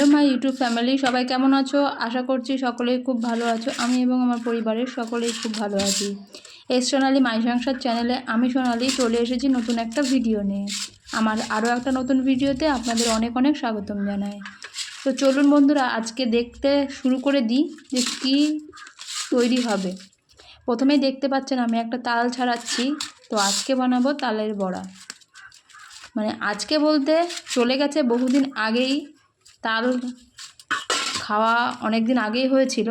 Hello my YouTube family, সবাই কেমন আছো? আশা করছি সকলেই খুব ভালো আছো। আমি এবং আমার পরিবারের সকলেই খুব ভালো আছি। এস সোনালি মাই সংসার চ্যানেলে আমি সোনালি চলে এসেছি নতুন একটা ভিডিও নিয়ে। আমার আরও একটা নতুন ভিডিওতে আপনাদের অনেক অনেক স্বাগতম জানাই। তো চলুন বন্ধুরা, আজকে দেখতে শুরু করে দিই যে কী তৈরি হবে। প্রথমেই দেখতে পাচ্ছেন আমি একটা তাল ছাড়াচ্ছি। তো আজকে বানাবো তালের বড়া। মানে আজকে বলতে চলে গেছে বহুদিন আগেই তাল খাওয়া অনেক দিন আগেই হয়েছিল।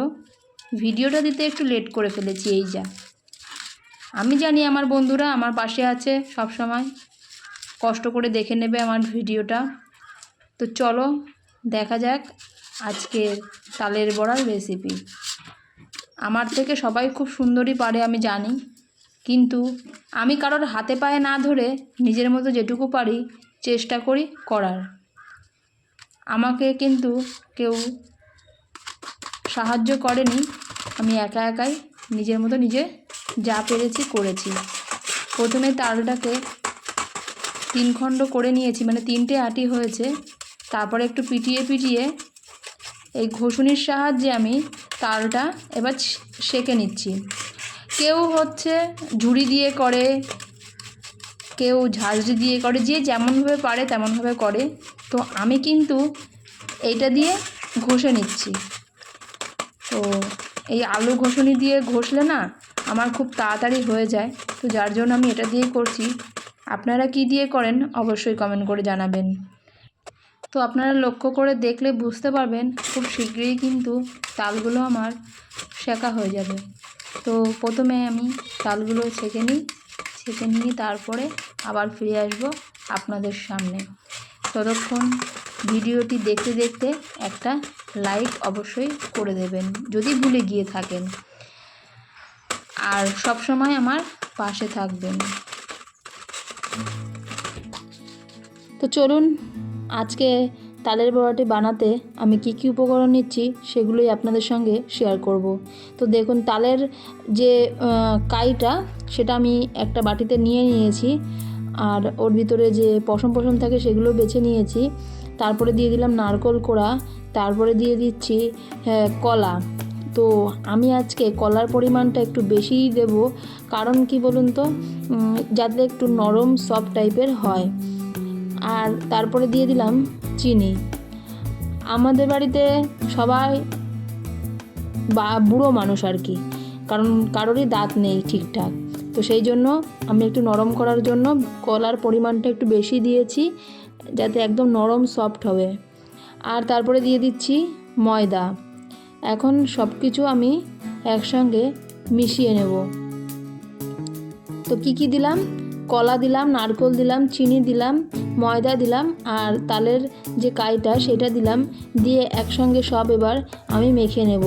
ভিডিওটা দিতে একটু লেট করে ফেলেছি, এই যা। আমি জানি আমার বন্ধুরা আমার পাশে আছে সব সময় কষ্ট করে দেখে নেবে আমার ভিডিওটা। তো চলো, দেখা যাক আজকের তালের বড়ার রেসিপি আমার থেকে সবাই খুব সুন্দরই পারে, আমি জানি। কিন্তু আমি কারোর হাতে পায়ে না ধরে নিজের মতো যেটুকু পারি, চেষ্টা করি করার। আমাকে কিন্তু কেউ সাহায্য করেনি। আমি একা একাই নিজের মতো নিজে যা পেরেছি করেছি। প্রথমে তালটাকে তিন খণ্ড করে নিয়েছি মানে তিনটে আটি হয়েছে। তারপরে একটু পিটিয়ে পিটিয়ে এই ঘষুনির সাহায্যে আমি তালটা এবার সেঁকে নিচ্ছি। কেউ হচ্ছে ঝুড়ি দিয়ে করে, কেউ ঝাঁঝরি দিয়ে করে, যে যেমনভাবে পারে তেমনভাবে করে। তো আমি কিন্তু এইটা দিয়ে ঘষে নিচ্ছি। তো এই আলু ঘষুনি দিয়ে ঘষলে না আমার খুব তাড়াতাড়ি হয়ে যায়। তো যার জন্য আমি এটা দিয়েই করছি। আপনারা কি দিয়ে করেন অবশ্যই কমেন্ট করে জানাবেন। তো আপনারা লক্ষ্য করে দেখলে বুঝতে পারবেন খুব শীঘ্রই কিন্তু তালগুলো আমার শেখা হয়ে যাবে। তো প্রথমে আমি তালগুলো ছেঁকে নিই। ছেঁকে নিয়ে তারপরে আবার ফিরে আসব আপনাদের সামনে। ততক্ষণ ভিডিওটি দেখতে দেখতে একটা লাইক অবশ্যই করে দেবেন, যদি ভুলে গিয়ে থাকেন। আর সব সময় আমার পাশে থাকবেন। তো চলুন, আজকে তালের বড়াটি বানাতে আমি কি কি উপকরণ নিচ্ছি সেগুলোই আপনাদের সঙ্গে শেয়ার করব। তো দেখুন, তালের যে কাইটা সেটা আমি একটা বাটিতে নিয়ে নিয়েছি। আর ওর ভিতরে যে পশম পশম থাকে সেগুলো বেছে নিয়েছি। তারপরে দিয়ে দিলাম নারকল কোড়া তারপরে দিয়ে দিচ্ছি হ্যাঁ, কলা। তো আমি আজকে কলার পরিমাণটা একটু বেশিই দেব কারণ কি বলুন তো যাতে একটু নরম সফট টাইপের হয়। আর তারপরে দিয়ে দিলাম চিনি। আমাদের বাড়িতে সবাই বা বুড়ো মানুষ আর কি কারণ কারোরই দাঁত নেই ঠিকঠাক। তো সেই জন্য আমি একটু নরম করার জন্য কলার পরিমাণটা একটু বেশি দিয়েছি, যাতে একদম নরম সফট হবে। আর তারপরে দিয়ে দিচ্ছি ময়দা। এখন সব কিছু আমি একসঙ্গে মিশিয়ে নেব। তো কি কি দিলাম? কলা দিলাম, নারকল দিলাম, চিনি দিলাম, ময়দা দিলাম, আর তালের যে কাইটা সেটা দিলাম, দিয়ে একসঙ্গে সব এবার আমি মেখে নেব।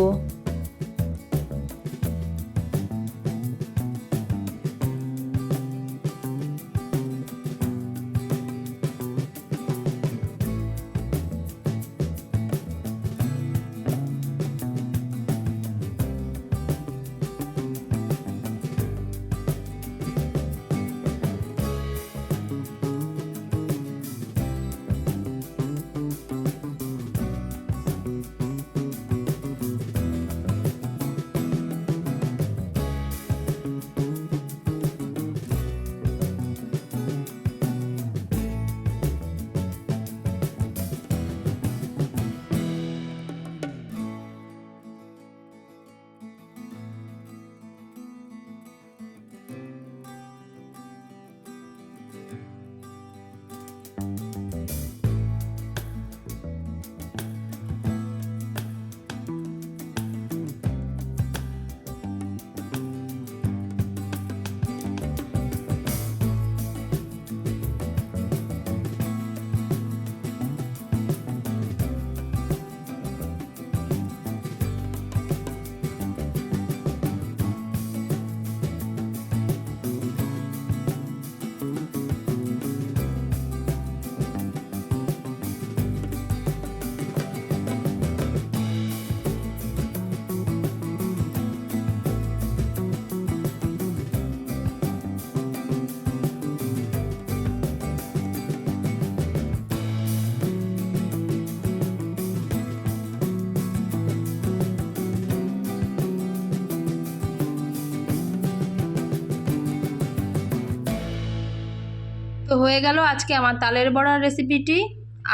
তো হয়ে গেল আজকে আমার তালের বড়ার রেসিপিটি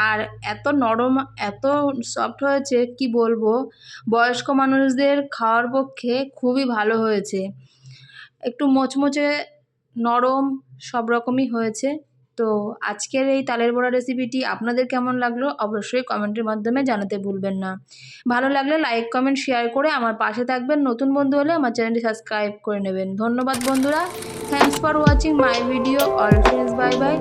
আর এত নরম, এত সফট হয়েছে, কি বলব? বয়স্ক মানুষদের খাওয়ার পক্ষে খুবই ভালো হয়েছে। একটু মোচমোচে নরম সব রকমই হয়েছে। তো আজকের এই তালের বড়া রেসিপিটি আপনাদের কেমন লাগল অবশ্যই কমেন্টের মাধ্যমে জানাতে ভুলবেন না। ভালো লাগলে লাইক কমেন্ট শেয়ার করে আমার পাশে থাকবেন। নতুন বন্ধু হলে আমার চ্যানেলটি সাবস্ক্রাইব করে নেবেন। ধন্যবাদ বন্ধুরা। For watching my video all friends bye bye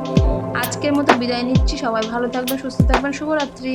আজকের মতো বিদায় নিচ্ছি, সবাই ভালো থাকবেন, সুস্থ থাকবেন, শুভরাত্রি।